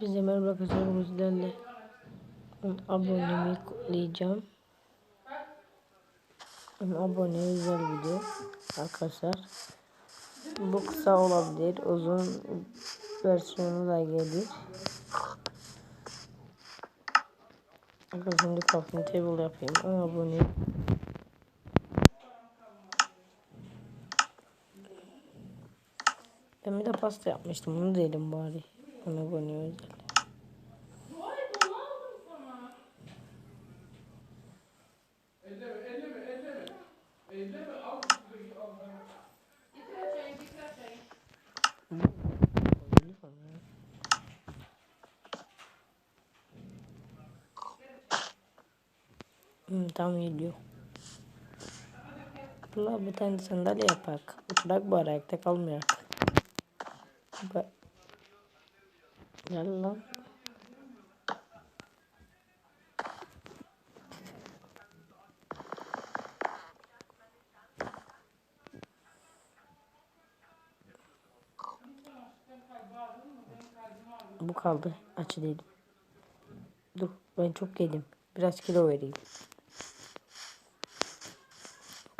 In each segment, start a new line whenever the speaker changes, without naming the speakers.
Biz de merhaba arkadaşlar sizlerle abonemi kutlayacağım. Abone özel video arkadaşlar. Bu kısa olabilir. Uzun versiyonu da gelir. Arkadaşlar şimdi crafting table yapayım. Abone Ben bir de pasta yapmıştım. Bunu diyelim bari. Ona abone özel. Tam geliyor. Abla bir tane sandalye yapak. Oturak bari ayakta kalmıyor. Ba Gel lan. Bu kaldı. Açı değilim. Dur ben çok yedim. Biraz kilo vereyim.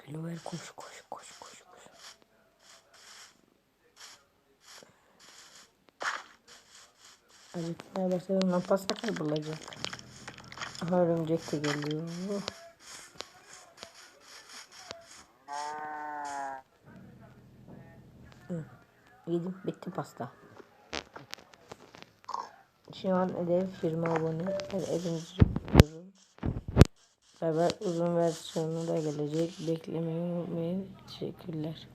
Kilo ver koş koş koş. Acıkmaya başladım. Lan pasta kaybolacak. Aha örümcek de geliyor. Hı. Yedim. Bitti pasta. Şu an hedef 20 abone. Elimizi tutuyorum. Beraber uzun versiyonu da gelecek. Beklemeyi unutmayın. Teşekkürler.